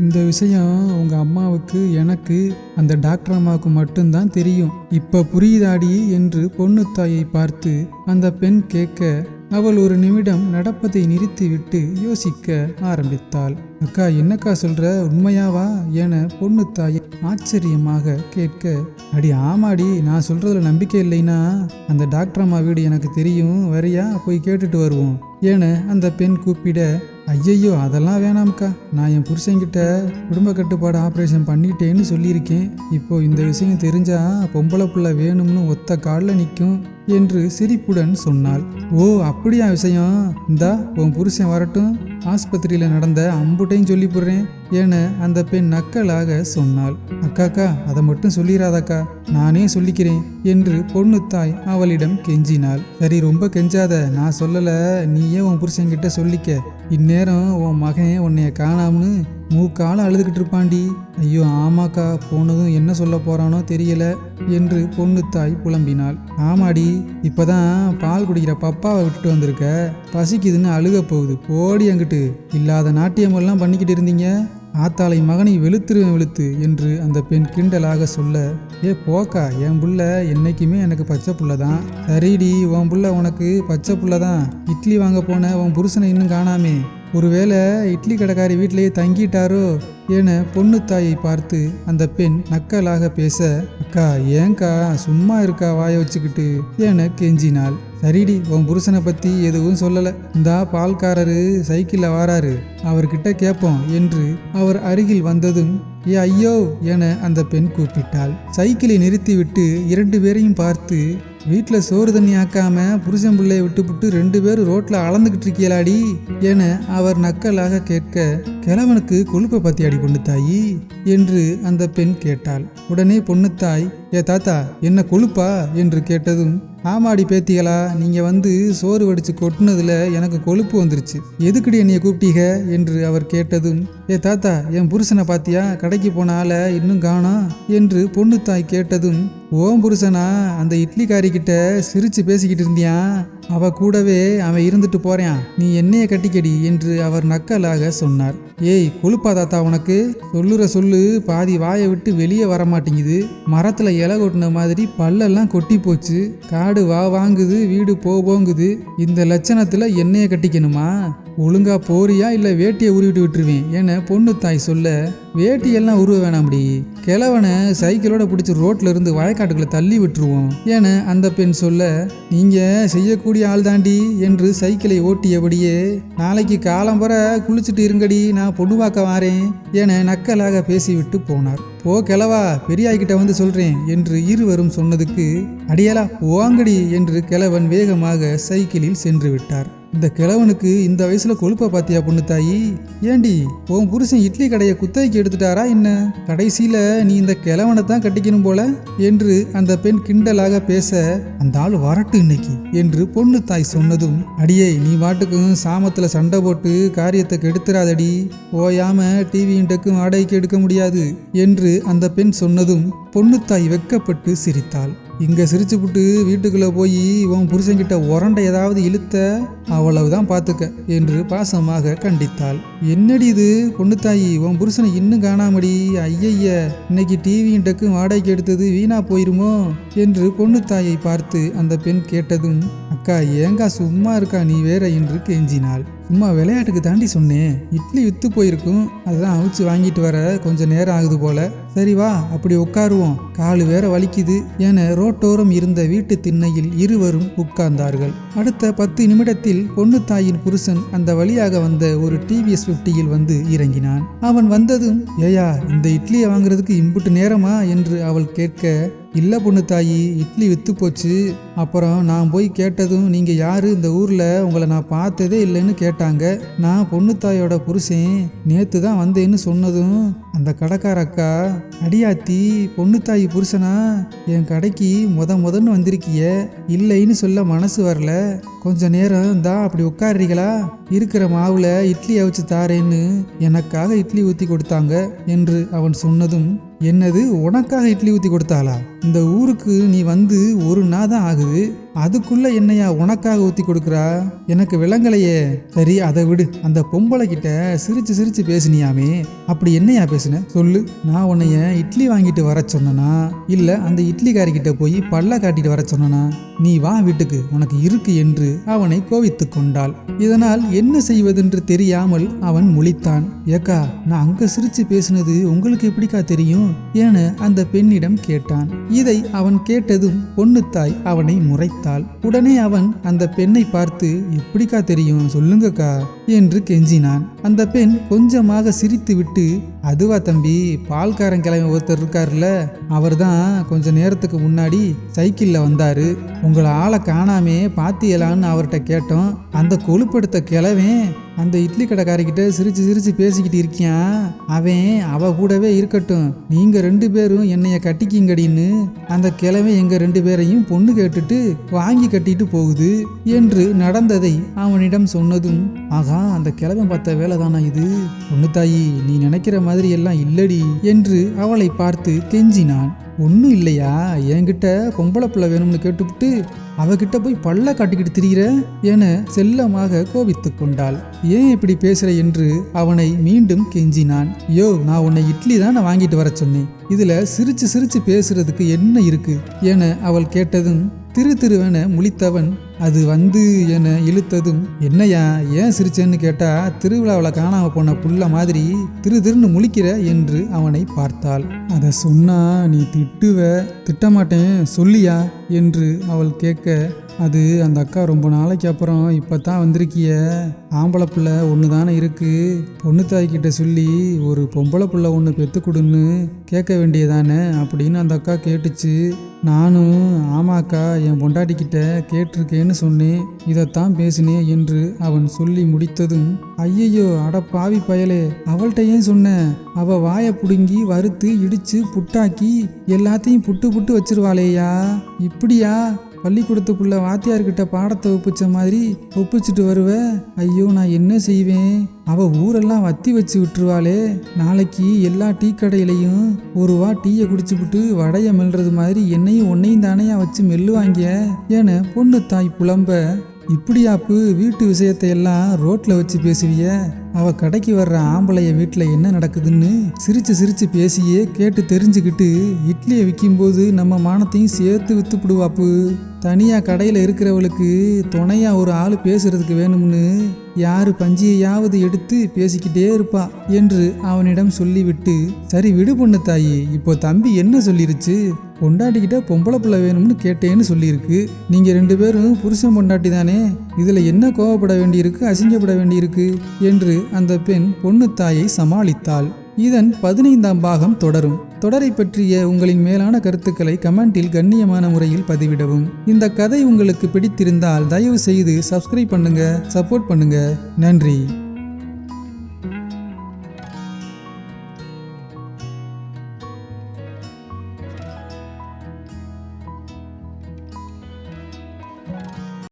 இந்த விஷயம் உங்கள் அம்மாவுக்கு எனக்கு அந்த டாக்டர் அம்மாவுக்கு மட்டும்தான் தெரியும். இப்போ புரியுதாடி என்று பொண்ணு தாயை பார்த்து அந்த பெண் கேட்க அவள் ஒரு நிமிடம் நடப்பதை நிறுத்திவிட்டு யோசிக்க ஆரம்பித்தாள். அக்கா என்னக்கா சொல்ற? உண்மையாவா? என பொண்ணு தாயை ஆச்சரியமாக கேட்க அடி ஆமாடி நான் சொல்றதுல நம்பிக்கை இல்லைன்னா அந்த டாக்டர் அம்மா வீடு எனக்கு தெரியும். வரியா? போய் கேட்டுட்டு வருவோம். என அந்த பெண் கூப்பிட ஐயையோ அதெல்லாம் வேணாம்க்கா. நான் என் புருஷன்கிட்ட குடும்ப கட்டுப்பாடு ஆப்ரேஷன் பண்ணிட்டேன்னு சொல்லியிருக்கேன். இப்போ இந்த விஷயம் தெரிஞ்சா பொம்பளை புள்ள வேணும்னு ஒத்த காலில் நிற்கும் என்று சிரிப்புடன் சொன்னாள். ஓ அப்படியா விஷயம்? இந்தா உன் புருஷன் வரட்டும். ஆஸ்பத்திரியில் நடந்த அம்புட்டையும் சொல்லி போடுறேன் என அந்த பெண் நக்கலாக சொன்னாள். அக்காக்கா அதை மட்டும் சொல்லிடாதக்கா நானே சொல்லிக்கிறேன் என்று பொண்ணு தாய் அவளிடம் கெஞ்சினாள். சரி ரொம்ப கெஞ்சாத. நான் சொல்லலை. நீயே உன் புருஷன்கிட்ட சொல்லிக்க. இந்நேரம் உன் மகன் உன்னைய காணாமனு மூக்கால அழுதுகிட்டு இருப்பாண்டி. ஐயோ ஆமாக்கா போனதும் என்ன சொல்ல போறானோ தெரியல என்று பொண்ணு தாய் புலம்பினாள். ஆமாடி இப்பதான் பால் குடிக்கிற பப்பாவை விட்டுட்டு வந்திருக்க. பசிக்குதுன்னு அழுக போகுது. போடி அங்கிட்டு. இல்லாத நாட்டியமெல்லாம் பண்ணிக்கிட்டு இருந்தீங்க. ஆத்தாளை மகனை வெளுத்துருவேன் வெளுத்து என்று அந்த பெண் கிண்டலாக சொல்ல ஏ போக்கா என் புள்ள என்னைக்குமே எனக்கு பச்சை புள்ள தான். சரிடி உன் புள்ள உனக்கு பச்சை புள்ள தான். இட்லி வாங்க போன உன் புருஷனை இன்னும் காணாமே. ஒருவேளை இட்லி கடைக்காரி வீட்டிலேயே தங்கிட்டாரோ? என பொண்ணு தாயை பார்த்து அந்த பெண் நக்கலாக பேச அக்கா ஏங்கா சும்மா இருக்கா? வாய வச்சுக்கிட்டு என கெஞ்சினாள். சரிடி உன் புருஷனை பற்றி எதுவும் சொல்லலை. இந்தா பால்காரரு சைக்கிளில் வாராரு. அவர்கிட்ட கேட்போம் என்று அவர் அருகில் வந்ததும் ஏ ஐயோ என அந்த பெண் கூப்பிட்டாள். சைக்கிளை நிறுத்திவிட்டு இரண்டு பேரையும் பார்த்து வீட்டில் சோறு தண்ணி ஆக்காம புருஷன் பிள்ளைய விட்டுப்புட்டு ரெண்டு பேரும் ரோட்ல அளந்துக்கிட்டு இருக்கியலாடி என அவர் நக்கலாக கேட்க கிழவனுக்கு கொழுப்பை பத்தி அடி பொண்ணு தாயி? என்று அந்த பெண் கேட்டாள். உடனே பொண்ணுத்தாய் ஏ தாத்தா என்ன கொழுப்பா? என்று கேட்டதும் ஆமாடி பேத்திகளா நீங்க வந்து சோறு வடிச்சு கொட்டினதில் எனக்கு கொழுப்பு வந்துருச்சு. எதுக்குடி என்னைய கூப்பிட்டீங்க? என்று அவர் கேட்டதும் ஏ தாத்தா என் புருஷனை பாத்தியா? கடைக்கு போன ஆளை இன்னும் காணோம் என்று பொண்ணு தாய் கேட்டதும் ஓம் புருஷனா அந்த இட்லிக்காரிக்கிட்ட சிரிச்சு பேசிக்கிட்டு இருந்தியா? அவ கூடவே அவன் இருந்துட்டு போறான். நீ என்னைய கட்டிக்கடி என்று அவர் நக்கலாக சொன்னார். ஏய் கொழுப்பா தாத்தா உனக்கு? சொல்லுற சொல்லு பாதி வாயை விட்டு வெளியே வர மாட்டேங்குது மரத்துல இலை கொட்டின மாதிரி பல்லெல்லாம் கொட்டி போச்சு. காடு வா வாங்குது வீடு போ போங்குது. இந்த லட்சணத்துல என்னைய கட்டிக்கணுமா? ஒழுங்கா போறியா இல்ல வேட்டியை உருவிட்டு விட்டுருவேன் என பொண்ணு தாய் சொல்ல வேட்டியெல்லாம் உருவ வேணாம்டி. கிழவனை சைக்கிளோட பிடிச்சி ரோட்ல இருந்து வயக்காட்டுக்குள்ள தள்ளி விட்டுருவோம். என அந்த பெண் சொல்ல நீங்க செய்யக்கூடிய ஆள் தாண்டி என்று சைக்கிளை ஓட்டியபடியே நாளைக்கு காலம்பர குளிச்சுட்டு இருங்கடி நான் பொண்ணு பார்க்க வாரேன் என நக்கலாக பேசிவிட்டு போனார். போ கிழவா பெரியாய்கிட்ட வந்து சொல்றேன் என்று இருவரும் சொன்னதுக்கு அடியலா ஓங்கடி என்று கிழவன் வேகமாக சைக்கிளில் சென்று விட்டார். இந்த கிழவனுக்கு இந்த வயசுல கொழுப்ப பாத்தியா பொண்ணு தாயி? ஏண்டி உன் புருஷன் இட்லி கடையை குத்தகைக்கு எடுத்துட்டாரா என்ன? கடைசியில நீ இந்த கிழவனை தான் கட்டிக்கணும் போல? என்று அந்த பெண் கிண்டலாக பேச அந்த ஆள் வரட்டு இன்னைக்கு என்று பொண்ணு தாய் சொன்னதும் அடியே நீ பாட்டுக்கும் சாமத்துல சண்டை போட்டு காரியத்தை கெடுத்துறாதடி. ஓயாம டிவியின் டெக்கும் வாடகைக்கு எடுக்க முடியாது என்று அந்த பெண் சொன்னதும் பொண்ணுத்தாய் வெக்கப்பட்டு சிரித்தாள். இங்கே சிரிச்சு புட்டு வீட்டுக்குள்ளே போய் உன் புருஷன்கிட்ட உரண்டை ஏதாவது இழுத்த அவ்வளவுதான் பார்த்துக்க என்று பாசமாக கண்டித்தாள். என்னடி இது? பொண்ணுத்தாயி உன் புருஷனை இன்னும் காணாமடி. ஐயைய இன்னைக்கு டிவியின் டக்கு வாடகைக்கு எடுத்தது வீணா போயிருமோ? என்று பொண்ணு தாயை பார்த்து அந்த பெண் கேட்டதும் அக்கா ஏங்கா சும்மா இருக்கா நீ வேற? என்று கெஞ்சினாள். சும்மா விளையாட்டுக்கு தாண்டி சொன்னேன். இட்லி வித்து போயிருக்கும். அதான் அவிச்சு வாங்கிட்டு வர கொஞ்சம் நேரம் ஆகுது போல. சரி வா அப்படி உட்காருவோம். காலு வேற வலிக்குது என ரோட்டோரம் இருந்த வீட்டு திண்ணையில் இருவரும் உட்கார்ந்தார்கள். அடுத்த பத்து நிமிடத்தில் பொண்ணு தாயின் புருஷன் அந்த வழியாக வந்த ஒரு டிவிஎஸ் பிப்டியில் வந்து இறங்கினான். அவன் வந்ததும் ஏயா இந்த இட்லியை வாங்குறதுக்கு இம்புட்டு நேரமா? என்று அவள் கேட்க இல்லை பொண்ணு தாயி இட்லி வித்து போச்சு. அப்புறம் நான் போய் கேட்டதும் நீங்கள் யார்? இந்த ஊரில் உங்களை நான் பார்த்ததே இல்லைன்னு கேட்டாங்க. நான் பொண்ணு தாயோட புருஷன். நேற்று தான் வந்தேன்னு சொன்னதும் அந்த கடைக்கார அக்கா அடியாத்தி பொண்ணு புருஷனா? என் கடைக்கு முத முதன்னு வந்திருக்கிய. இல்லைன்னு சொல்ல மனசு வரல. கொஞ்ச நேரம் தான் அப்படி உட்காருறீங்களா? இருக்கிற மாவுல இட்லி அவிச்சு தாரேன்னு எனக்காக இட்லி ஊற்றி கொடுத்தாங்க என்று அவன் சொன்னதும் என்னது உனக்காக இட்லி ஊற்றி கொடுத்தாளா? இந்த ஊருக்கு நீ வந்து ஒரு நாள் தான் ஆகுது. trouver அதுக்குள்ள என்னையா உனக்காக ஊத்தி கொடுக்குறா? எனக்கு விளங்கலையே சரி அதை விடு. அந்த பொம்பளை கிட்ட சிரிச்சு சிரிச்சு பேசுனியாமே. அப்படி என்னையா பேசுன? சொல்லு. நான் உன்னைய இட்லி வாங்கிட்டு வர சொன்னனா? இல்ல அந்த இட்லிக்காரி கிட்ட போய் பல்ல காட்டிட்டு வர சொன்னனா? நீ வா வீட்டுக்கு. உனக்கு இருக்கு என்று அவனை கோவித்து கொண்டாள். இதனால் என்ன செய்வதென்று தெரியாமல் அவன் முழித்தான். ஏக்கா நான் அங்க சிரிச்சு பேசினது உங்களுக்கு எப்படிக்கா தெரியும்? என அந்த பெண்ணிடம் கேட்டான். இதை அவன் கேட்டதும் பொண்ணுத்தாய் அவனை முறைத்தாள். உடனே அவன் அந்த பெண்ணை பார்த்து எப்படிக்கா தெரியும்? சொல்லுங்கக்கா என்று கெஞ்சினான். அந்த பெண் கொஞ்சமாக சிரித்து விட்டு அதுவா தம்பி பால்காரன் கிழமை ஒருத்தர் இருக்கார்ல அவர்தான் கொஞ்ச நேரத்துக்கு முன்னாடி சைக்கிளில் வந்தாரு. உங்களை ஆளை காணாமே பாத்தியலான்னு அவர்கிட்ட கேட்டோம். அந்த கொழுப்படுத்த கிழவன் அந்த இட்லி கடைக்காரிக்கிட்ட சிரிச்சு சிரிச்சு பேசிக்கிட்டு இருக்கியான் அவன் அவ கூடவே இருக்கட்டும். நீங்க ரெண்டு பேரும் என்னைய கட்டிக்கிங்கடின்னு. அந்த கிழமை எங்க ரெண்டு பேரையும் பொண்ணு கேட்டுட்டு வாங்கி கட்டிட்டு போகுது என்று நடந்ததை அவனிடம் சொன்னதும் ஆகா அந்த கிழமை பார்த்த வேலை தானா இது? பொண்ணு தாயி நீ நினைக்கிற மாதிரி எல்லாம் இல்லடி என்று அவளை பார்த்து கெஞ்சினான். ஒன்றும் இல்லையா? என்கிட்ட பொம்பளை பிள்ளை வேணும்னு கேட்டுவிட்டு அவகிட்ட போய் பல்ல காட்டிக்கிட்டு திரிகிற என செல்லமாக கோபித்து கொண்டாள். ஏன் இப்படி பேசுற? என்று அவனை மீண்டும் கெஞ்சினான். யோ நான் உன்னை இட்லி தான் வாங்கிட்டு வர சொன்னேன். இதுல சிரிச்சு சிரிச்சு பேசுறதுக்கு என்ன இருக்கு? என அவள் கேட்டதும் திரு திருவென முழித்தவன் அது வந்து என இழுத்ததும் என்னையா ஏன் சிரிச்சேன்னு கேட்டா திருவிழாவில் காணாம போன புள்ள மாதிரி திரு திருன்னு முழிக்கிற? என்று அவனை பார்த்தாள். அதை சொன்னால் நீ திட்டுவ திட்டமாட்டேன் சொல்லியா? என்று அவள் கேட்க அது அந்த அக்கா ரொம்ப நாளைக்கு அப்புறம் இப்போ தான் வந்திருக்கிய. ஆம்பளை பிள்ளை ஒன்று தானே இருக்குது பொண்ணு தாய்கிட்ட சொல்லி ஒரு பொம்பளை பிள்ளை ஒன்று பெற்று கொடுன்னு கேட்க வேண்டியதானே? அப்படின்னு அந்த அக்கா கேட்டுச்சு. நானும் ஆமாக்கா என் பொண்டாட்டிக்கிட்ட கேட்டிருக்கேன்னு சொன்னேன். இதைத்தான் பேசினேன் என்று அவன் சொல்லி முடித்ததும் ஐயையோ அட பாவி பயலே அவள்கிட்ட ஏன் சொன்ன? அவ வாயை பிடுங்கி வறுத்து இடிச்சு புட்டாக்கி எல்லாத்தையும் புட்டு புட்டு வச்சிருவாளேயா? அப்படியா? பள்ளிக்கூடத்துக்குள்ள வாத்தியார்கிட்ட பாடத்தை ஒப்பிச்ச மாதிரி ஒப்பிச்சுட்டு வருவ? ஐயோ நான் என்ன செய்வேன்? அவ ஊரெல்லாம் வத்தி வச்சு விட்டுருவாளே. நாளைக்கு எல்லா டீ கடையிலையும் ஒரு வா டீயை குடிச்சுப்புட்டு வடைய மெல்றது மாதிரி என்னையும் உன்னையும் தானையா வச்சு மெல்லுவாங்க? என பொண்ணு தாய் புலம்ப இப்படியாப்பு வீட்டு விஷயத்தை எல்லாம் ரோட்ல வச்சு பேசுவிய? அவள் கடைக்கு வர்ற ஆம்பளைய வீட்டில் என்ன நடக்குதுன்னு சிரித்து சிரித்து பேசியே கேட்டு தெரிஞ்சுக்கிட்டு இட்லியை விற்கும்போது நம்ம மானத்தையும் சேர்த்து விற்று விடுவாப்பு தனியாக கடையில் இருக்கிறவளுக்கு துணையாக ஒரு ஆள் பேசுறதுக்கு வேணும்னு யார் பஞ்சியையாவது எடுத்து பேசிக்கிட்டே இருப்பா என்று அவனிடம் சொல்லிவிட்டு சரி விடு பொண்ணு தாயி இப்போ தம்பி என்ன சொல்லிருச்சு? பொண்டாட்டிக்கிட்ட பொம்பளை பிள்ளை வேணும்னு கேட்டேன்னு சொல்லியிருக்கு. நீங்கள் ரெண்டு பேரும் புருஷன் பொண்டாட்டி தானே இதில் என்ன கோவப்பட வேண்டியிருக்கு அசிங்கப்பட வேண்டியிருக்கு? என்று அந்த பெண் பொண்ணு தாயை சமாளித்தாள். இதன் பதினைந்தாம் பாகம் தொடரும். தொடரை பற்றிய உங்களின் மேலான கருத்துக்களை கமெண்டில் கண்ணியமான முறையில் பதிவிடவும். இந்த கதை உங்களுக்கு பிடித்திருந்தால் தயவு செய்து சப்ஸ்கிரைப் பண்ணுங்க சப்போர்ட் பண்ணுங்க. நன்றி.